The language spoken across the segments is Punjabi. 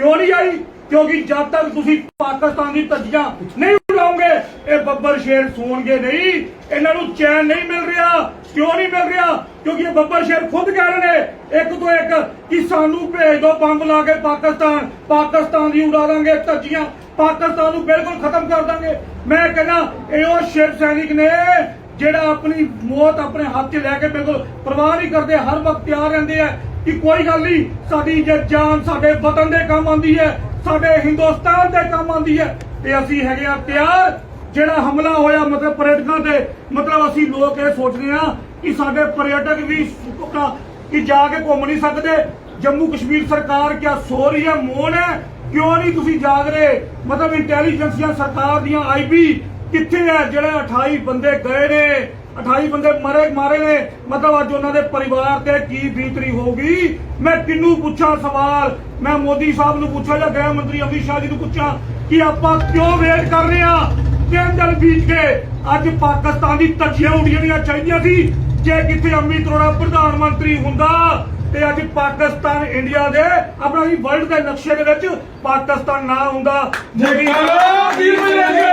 ਕਿਉਂ ਨਹੀਂ ਆਈ? ਕਿਉਂਕਿ ਜਦ ਤੱਕ ਤੁਸੀਂ ਪਾਕਿਸਤਾਨ ਦੀ ਧੱਜੀਆਂ ਨਹੀਂ ਉਡਾਓਗੇ ਇਹ ਬੱਬਰ ਸ਼ੇਰ ਸੌਣਗੇ ਨਹੀਂ। ਇਹਨਾਂ ਨੂੰ ਚੈਨ ਨਹੀਂ ਮਿਲ ਰਿਹਾ। ਕਿਉਂ ਨਹੀਂ ਮਿਲ ਰਿਹਾ? ਕਿਉਂਕਿ ਇਹ ਬੱਬਰ ਸ਼ੇਰ ਖੁਦ ਕਹਿ ਰਹੇ ਨੇ, ਇੱਕ ਤੋਂ ਇੱਕ, ਕਿ ਸਾਨੂੰ ਭੇਜ ਦਿਓ ਬੰਬ ਲਾ ਕੇ ਪਾਕਿਸਤਾਨ। ਪਾਕਿਸਤਾਨ ਦੀ ਉਡਾ ਦਾਂਗੇ ਧੱਜੀਆਂ। ਪਾਕਿਸਤਾਨ ਨੂੰ ਬਿਲਕੁਲ ਖਤਮ ਕਰ ਦਾਂਗੇ। ਮੈਂ ਕਹਿੰਦਾ, ਇਹ ਉਹ ਸ਼ਿਵ ਸੈਨਿਕ ਨੇ ਜਿਹੜਾ ਆਪਣੀ ਮੌਤ ਆਪਣੇ ਹੱਥ 'ਚ ਲੈ ਕੇ ਬਿਲਕੁਲ ਪਰਵਾਹ ਨਹੀਂ ਕਰਦੇ, ਹਰ ਵਕਤ ਤਿਆਰ ਰਹਿੰਦੇ ਆ। ਕਿ ਕੋਈ ਗੱਲ ਨਹੀਂ, ਸਾਡੀ ਜੇ ਜਾਨ ਸਾਡੇ ਵਤਨ ਦੇ ਕੰਮ ਆਉਂਦੀ ਹੈ, ਸਾਡੇ ਹਿੰਦੁਸਤਾਨ ਦੇ ਕੰਮ ਆਉਂਦੀ ਹੈ, ਤੇ ਅਸੀਂ ਹੈਗੇ ਆ ਤਿਆਰ ਜਿਹੜਾ ਹਮਲਾ ਹੋਇਆ ਮਤਲਬ ਪਰਯਟਕਾਂ ਤੇ, ਮਤਲਬ ਅਸੀਂ ਲੋਕ ਇਹ ਸੋਚਦੇ ਆ ਕਿ ਸਾਡੇ ਪਰਯਟਕ ਵੀ ਕਿ ਜਾ ਕੇ ਘੁੰਮ ਨਹੀਂ ਸਕਦੇ। ਜੰਮੂ ਕਸ਼ਮੀਰ ਸਰਕਾਰ ਕਿਆ ਸੋ ਰਹੀ ਹੈ ਮੌਨ ਹੈ? ਕਿਉਂ ਨਹੀਂ ਤੁਸੀਂ ਜਾਗ ਰਹੇ? ਮਤਲਬ ਇੰਟੈਲੀਜੈਂਸੀਆਂ ਸਰਕਾਰ ਦੀਆਂ ਆਈਬੀ ਕਿੱਥੇ ਹੈ? ਜਿਹੜੇ 28 ਬੰਦੇ ਗਏ ਨੇ। 28 ਬੰਦੇ ਮਰੇ ਮਾਰੇ ਨੇ। ਮਤਲਬ ਅੱਜ ਉਹਨਾਂ ਦੇ ਪਰਿਵਾਰ ਤੇ ਕੀ ਬੀਤਰੀ ਹੋਊਗੀ? ਮੈਂ ਕਿਹਨੂੰ ਪੁੱਛਾਂ ਸਵਾਲ? ਮੈਂ ਮੋਦੀ ਸਾਹਿਬ ਨੂੰ ਪੁੱਛਾਂ ਜਾਂ ਗ੍ਰਹਿ ਮੰਤਰੀ ਅਮਿਤ ਸ਼ਾਹ ਜੀ ਨੂੰ ਪੁੱਛਾਂ ਕਿ ਆਪਾਂ ਕਿਉਂ ਵੇਟ ਕਰ ਰਹੇ ਆ ਤਿੰਨ ਦਿਨ ਬੀਤ ਅੱਜ ਪਾਕਿਸਤਾਨ ਦੀ ਧੱਜੀਆਂ ਉਡੀਆਂ ਚਾਹੀਦੀਆਂ ਸੀ। ਜੇ ਕਿੱਥੇ ਅਮਿਤ ਅਰੋੜਾ ਪ੍ਰਧਾਨ ਮੰਤਰੀ ਹੁੰਦਾ, ਤੇ ਅੱਜ ਪਾਕਿਸਤਾਨ ਇੰਡੀਆ ਦੇ ਆਪਣਾ ਵੀ ਵਰਲਡ ਦੇ ਨਕਸ਼ੇ ਦੇ ਵਿੱਚ ਪਾਕਿਸਤਾਨ ਨਾ ਹੁੰਦਾ। ਮੋਦੀ ਸਾਹਿਬ ਵੀਰ ਬਜਰੰਗੇ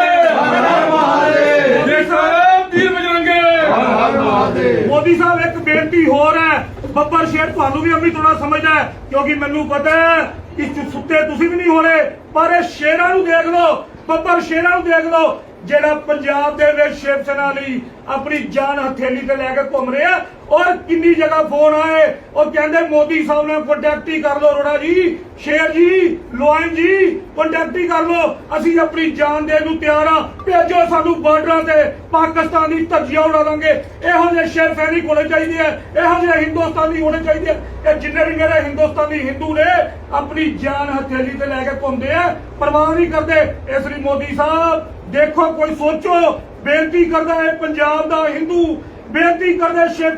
ਮੋਦੀ ਸਾਹਿਬ, ਇੱਕ ਬੇਨਤੀ ਹੋਰ ਹੈ। ਬੱਬਰ ਸ਼ੇਰ, ਤੁਹਾਨੂੰ ਵੀ ਅੰਮੀ ਥੋੜਾ ਸਮਝਦਾ ਹੈ, ਕਿਉਂਕਿ ਮੈਨੂੰ ਪਤਾ ਹੈ ਕਿ ਸੁੱਤੇ ਤੁਸੀਂ ਵੀ ਨਹੀਂ ਹੋਣੇ, ਪਰ ਇਹ ਸ਼ੇਰਾਂ ਨੂੰ ਦੇਖ ਲਓ। ਬੱਬਰ ਸ਼ੇਰਾਂ ਨੂੰ ਦੇਖ ਲਓ। ਜਿਹੜਾ ਪੰਜਾਬ ਦੇ ਵਿੱਚ ਸ਼ਿਵ ਸੈਨਾ ਲਈ ਆਪਣੀ ਜਾਨ ਹਥੇਲੀ ਤੇ ਲੈ ਕੇ ਘੁੰਮ ਰਿਹਾ ਔਰ ਕਿੰਨੀ ਜਗ੍ਹਾ ਫੋਨ ਆਏ, ਉਹ ਕਹਿੰਦੇ ਮੋਦੀ ਸਾਹਿਬ ਨੇ ਕੰਟੈਕਟ ਹੀ ਕਰ ਲਓ ਰੋੜਾ ਜੀ, ਸ਼ੇਰ ਜੀ ਲੋਇਨ ਜੀ ਕੰਟੈਕਟ ਹੀ ਕਰ ਲਓ, ਅਸੀਂ ਆਪਣੀ ਜਾਨ ਦੇਣ ਨੂੰ ਤਿਆਰ ਆ ਭੇਜੋ ਸਾਨੂੰ ਬਾਰਡਰਾਂ ਤੇ, ਪਾਕਿਸਤਾਨ ਦੀ ਧੱਜੀਆਂ ਉਡਾ ਦਾਂਗੇ। ਇਹੋ ਜਿਹੇ ਸ਼ੇਰ ਸੈਨਿਕ ਹੋਣੇ ਚਾਹੀਦੇ ਆ, ਇਹੋ ਜਿਹੇ ਹਿੰਦੁਸਤਾਨੀ ਹੋਣੇ ਚਾਹੀਦੇ ਆ। ਇਹ ਜਿੰਨੇ ਵੀ ਮੇਰੇ ਹਿੰਦੁਸਤਾਨੀ ਹਿੰਦੂ ਨੇ, ਆਪਣੀ ਜਾਨ ਹਥੇਲੀ ਤੇ ਲੈ ਕੇ ਘੁੰਮਦੇ ਆ, ਪਰਵਾਹ ਨਹੀਂ ਕਰਦੇ, ਇਸ ਲਈ ਮੋਦੀ ਸਾਹਿਬ ਦੇਖੋ ਕੋਈ ਸੋਚੋ ਬੇਨਤੀ ਕਰਦਾ ਹੈ ਪੰਜਾਬ ਦਾ ਹਿੰਦੂ ਬੇਨਤੀ ਕਰਦੇ ਸ਼ੇਖ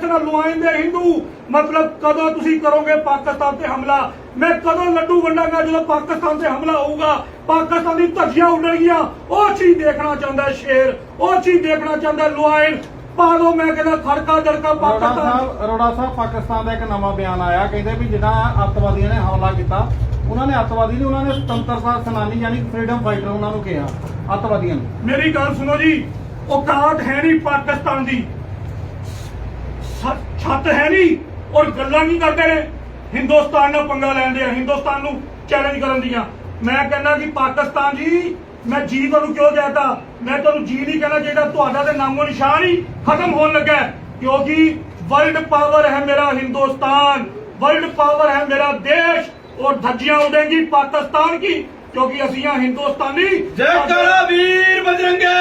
ਦੇ ਹਿੰਦੂ ਮਤਲਬ ਕਦੋਂ ਤੁਸੀਂ ਕਰੋਗੇ ਪਾਕਿਸਤਾਨ ਤੇ ਹਮਲਾ? ਮੈਂ ਕਦੋਂ ਲੱਡੂ ਵੰਡਾਂਗਾ ਜਦੋਂ ਪਾਕਿਸਤਾਨ ਤੇ ਹਮਲਾ ਹੋਊਗਾ? ਪਾਕਿਸਤਾਨ ਦੀ ਧੱਜੀਆਂ ਉੱਡਣਗੀਆਂ। ਉਹ ਚੀਜ਼ ਦੇਖਣਾ ਚਾਹੁੰਦਾ ਸ਼ੇਰ। ਉਹ ਚੀਜ਼ ਦੇਖਣਾ ਚਾਹੁੰਦਾ ਲੁਆਇਨ ਪਾ ਲਓ ਮੈਂ ਕਹਿੰਦਾ ਖੜਕਾ ਦੜਕਾ ਪਾਕਿਸਤਾਨ ਸਾਹਿਬ ਅਰੋੜਾ ਸਾਹਿਬ ਪਾਕਿਸਤਾਨ ਦਾ ਇੱਕ ਨਵਾਂ ਬਿਆਨ ਆਇਆ। ਕਹਿੰਦੇ ਵੀ ਜਿਹੜਾ ਅੱਤਵਾਦੀਆਂ ਨੇ ਹਮਲਾ ਕੀਤਾ ਉਹਨਾਂ ਨੇ ਅੱਤਵਾਦੀ ਨਹੀਂ ਉਹਨਾਂ ਨੇ ਸੁਤੰਤਰਤਾ ਸੈਨਾਨੀ ਯਾਨੀ ਫਰੀडम ਫਾਈਟਰ ਉਹਨਾਂ ਨੂੰ ਕਿਹਾ। ਅੱਤਵਾਦੀਆਂ ਨੂੰ। ਮੇਰੀ ਗੱਲ ਸੁਣੋ ਜੀ ਔਕਾਤ ਹੈ ਨਹੀਂ ਪਾਕਿਸਤਾਨ ਦੀ। ਛੱਤ ਹੈ ਨਹੀਂ ਔਰ ਗੱਲਾਂ ਨਹੀਂ ਕਰਦੇ ਨੇ? ਹਿੰਦੁਸਤਾਨ ਨਾਲ ਪੰਗਾ ਲੈਂਦੇ ਆ, ਹਿੰਦੁਸਤਾਨ ਨੂੰ ਚੈਲੰਜ ਕਰਨ ਦੀਆਂ। ਮੈਂ ਕਹਿੰਦਾ ਕਿ ਪਾਕਿਸਤਾਨ ਜੀ, ਮੈਂ ਜੀ ਤੁਹਾਨੂੰ ਕਿਉਂ ਕਹਿਤਾ? ਮੈਂ ਤੁਹਾਨੂੰ ਜੀ ਨਹੀਂ ਕਹਿਣਾ ਜਿਹੜਾ ਤੁਹਾਡਾ ਤੇ ਨਾਮੋ ਨਿਸ਼ਾਨ ਹੀ ਖਤਮ ਹੋਣ ਲੱਗਾ ਕਿਉਂਕਿ ਵਰਲਡ ਪਾਵਰ ਹੈ ਮੇਰਾ ਹਿੰਦੁਸਤਾਨ ਵਰਲਡ ਪਾਵਰ ਹੈ ਮੇਰਾ ਦੇਸ਼, ਔਰ ਧੱਜੀਆਂ ਉਡੇਗੀ ਪਾਕਿਸਤਾਨ ਕੀ? ਕਿਉਂਕਿ ਅਸੀਂ ਆ ਹਿੰਦੁਸਤਾਨੀ ਜੈ ਕਰਾ ਵੀਰ ਬਜਰੰਗੇ।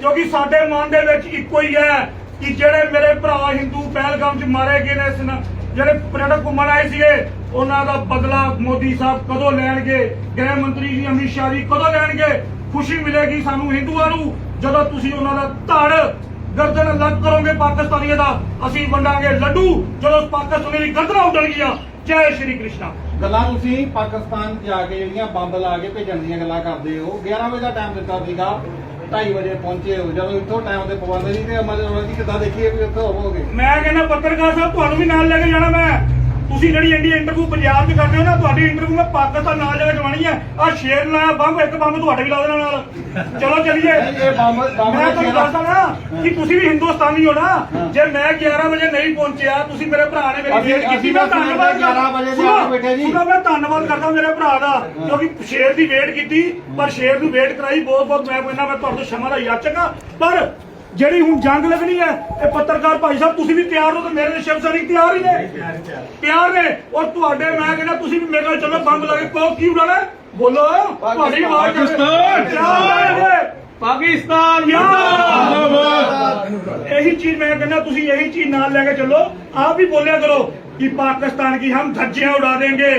ਕਿਉਂਕਿ ਸਾਡੇ ਮਨ ਦੇ ਵਿੱਚ ਇੱਕੋ ਹੀ ਹੈ ਕਿ ਜਿਹੜੇ ਮੇਰੇ ਭਰਾ ਹਿੰਦੂ ਪਹਿਲਗਾਮ 'ਚ ਮਾਰੇ ਗਏ ਨੇ ਜਿਹੜੇ ਪਰੇਡਕ ਘੁੰਮਣ ਆਏ ਸੀਗੇ ਉਹਨਾਂ ਦਾ ਬਦਲਾ ਮੋਦੀ ਸਾਹਿਬ ਕਦੋਂ ਲੈਣਗੇ ਗ੍ਰਹਿ ਮੰਤਰੀ ਜੀ ਅਮਿਤ ਸ਼ਾਹ ਜੀ ਕਦੋਂ ਲੈਣਗੇ ਖੁਸ਼ੀ ਮਿਲੇਗੀ ਸਾਨੂੰ ਹਿੰਦੂਆਂ ਨੂੰ ਜਦੋਂ ਤੁਸੀਂ ਉਹਨਾਂ ਦਾ ਧੜ ਗਰਦਨ ਅਲੱਗ ਕਰੋਗੇ ਪਾਕਿਸਤਾਨੀਆਂ ਦਾ ਅਸੀਂ ਵੰਡਾਂਗੇ ਲੱਡੂ ਜਦੋਂ ਪਾਕਿਸਤਾਨੀ ਦੀ ਗਰਦਨਾਂ ਉੱਡਣਗੀਆਂ। ਜੈ ਸ਼੍ਰੀ ਕ੍ਰਿਸ਼ਨ। ਗੱਲਾਂ ਤੁਸੀਂ ਪਾਕਿਸਤਾਨ ਜਾ ਕੇ ਜਿਹੜੀਆਂ ਬੰਬ ਲਾ ਕੇ ਭੇਜਣ ਦੀਆਂ ਗੱਲਾਂ ਕਰਦੇ ਹੋ 11 ਵਜੇ ਦਾ ਟਾਈਮ ਦਿੱਤਾ ਸੀਗਾ 2:30 ਵਜੇ ਪਹੁੰਚੇ ਹੋ, ਜਦੋਂ ਇੱਥੋਂ ਟਾਈਮ ਤੇ ਪਾਬੰਦ ਨਹੀਂ ਤੇ ਮਤਲਬ ਜੀ ਕਿੱਦਾਂ ਦੇਖੀਏ ਵੀ ਉੱਥੇ ਹੋਵੋਗੇ? ਮੈਂ ਕਹਿੰਦਾ ਪੱਤਰਕਾਰ ਸਾਹਿਬ, ਤੁਹਾਨੂੰ ਵੀ ਨਾਲ ਲੈ ਕੇ ਜਾਣਾ ਮੈਂ। ਤੁਸੀਂ ਜਿਹੜੀ ਇੰਡੀਆ ਇੰਟਰਵਿਊ ਪੰਜਾਬ 'ਚ ਕਰਦੇ ਹੋ ਨਾ ਤੁਹਾਡੀ ਇੰਟਰਵਿਊ ਮੈਂ ਪਾਕਿਸਤਾਨ ਨਾਲ ਜਾ ਕੇ ਜਵਾਣੀ ਹੈ ਆ ਸ਼ੇਰ ਲਾਇਆ ਬੰਬ ਇੱਕ ਬੰਬ ਤੁਹਾਡੇ ਵੀ ਲਾ ਦੇਣਾ ਨਾਲ। ਚਲੋ ਚੱਲੀਏ। ਇਹ ਬੰਬ ਬੰਬ ਮੈਂ ਤੁਹਾਨੂੰ ਦੱਸਦਾ ਨਾ ਕਿ ਤੁਸੀਂ ਵੀ ਹਿੰਦੁਸਤਾਨੀ ਹੋ ਨਾ ਜੇ ਮੈਂ 11 ਵਜੇ ਨਹੀਂ ਪਹੁੰਚਿਆ ਤੁਸੀਂ ਮੇਰੇ ਭਰਾ ਨੇ ਮੇਰੀ ਵੇਟ ਕੀਤੀ। ਮੈਂ ਧੰਨਵਾਦ 11 ਵਜੇ ਦੇ ਆ ਬੈਠੇ ਜੀ। ਮੈਂ ਧੰਨਵਾਦ ਕਰਦਾ ਮੇਰੇ ਭਰਾ ਦਾ ਕਿਉਂਕਿ ਸ਼ੇਰ ਦੀ ਵੇਟ ਕੀਤੀ ਪਰ ਸ਼ੇਰ ਨੂੰ ਵੇਟ ਕਰਾਈ ਬਹੁਤ ਬਹੁਤ ਮੈਂ ਕਹਿੰਦਾ ਮੈਂ ਤੁਹਾਡੇ ਤੋਂ ਸ਼ਮਾ ਦਾ ਯਾਚਕ ਹਾਂ ਪਰ ਜਿਹੜੀ ਹੁਣ ਜੰਗ ਲੱਗਣੀ ਹੈ ਇਹ ਪੱਤਰਕਾਰ ਭਾਈ ਸਾਹਿਬ ਤੁਸੀਂ ਵੀ ਤਿਆਰ ਹੋ ਤੇ ਮੇਰੇ ਨਾਲ ਸ਼ਿਵ ਸੈਨਿਕ ਤਿਆਰ ਹੀ ਨੇ? ਤਿਆਰ ਨੇ? ਔਰ ਤੁਹਾਡੇ ਮੈਂ ਕਹਿੰਦਾ ਤੁਸੀਂ ਵੀ ਮੇਰੇ ਨਾਲ ਚੱਲੋ ਬੰਬ ਲਾ ਕੇ ਕਹੋ ਕੀ ਉਡਾਣਾ ਬੋਲੋ। ਤੁਹਾਡੀ ਆਵਾਜ਼ ਪਾਕਿਸਤਾਨ! ਪਾਕਿਸਤਾਨ ਜਿੰਦਾਬਾਦ! ਇਹੀ ਚੀਜ਼ ਮੈਂ ਕਹਿੰਦਾ ਤੁਸੀਂ ਇਹੀ ਚੀਜ਼ ਨਾਲ ਲੈ ਕੇ ਚੱਲੋ। ਆਪ ਵੀ ਬੋਲਿਆ ਕਰੋ ਕਿ ਪਾਕਿਸਤਾਨ ਕੀ ਹਮ ਧੱਜੀਆਂ ਉਡਾ ਦੇਂਗੇ